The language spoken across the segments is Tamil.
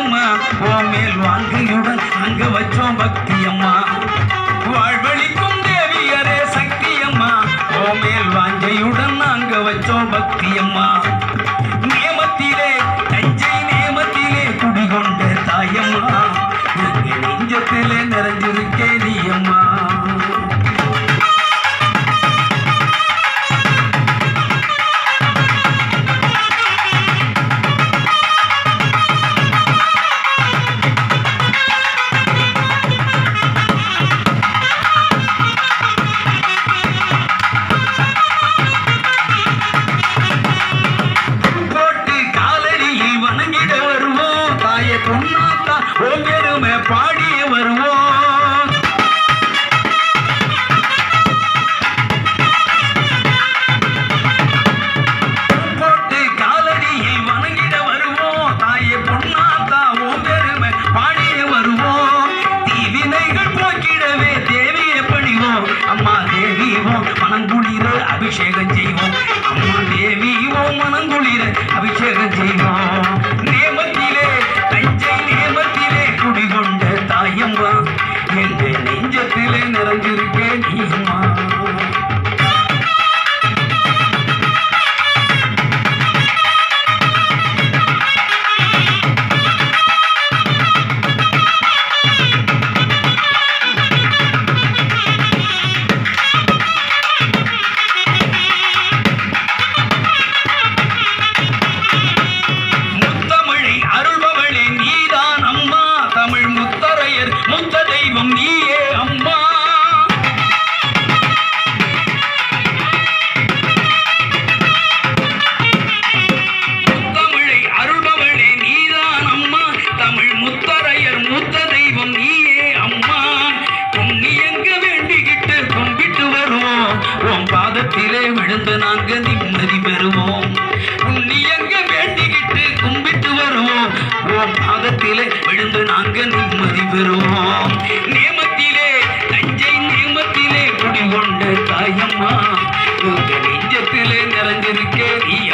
அம்மா ஓ மேல் வாங்கையுடன் அங்க வச்சோம் பக்தி அம்மா வாழ்வழிக்கும் தாயை பொன்னாத்தா பாடி வருவோம். போட்டு காலடியில் வணங்கிட வருவோம். தாயை பொன்னாத்தா ஓம் பெருமை வருவோம். தீவினைகள் போக்கிடவே தேவியை பணிவோம். அம்மா தேவிவோம் ஓம் மனங்குளிர அபிஷேகம் செய்வோம். பாதத்திலே விழுந்து நாங்க நிம்மதி பெறுவோம். புண்ணியங்க வேண்டிக்கிட்டு கும்பிட்டு வருவோம். ஓ பாதத்திலே விழுந்து நாங்க நிம்மதி பெறுவோம். நேமத்திலே தஞ்சை நேமத்திலே குடிகொண்ட தாயம்மா. உங்க நெஞ்சத்திலே நிறைஞ்சிருக்கே நீ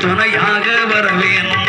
துணையாக வர வேண்டும்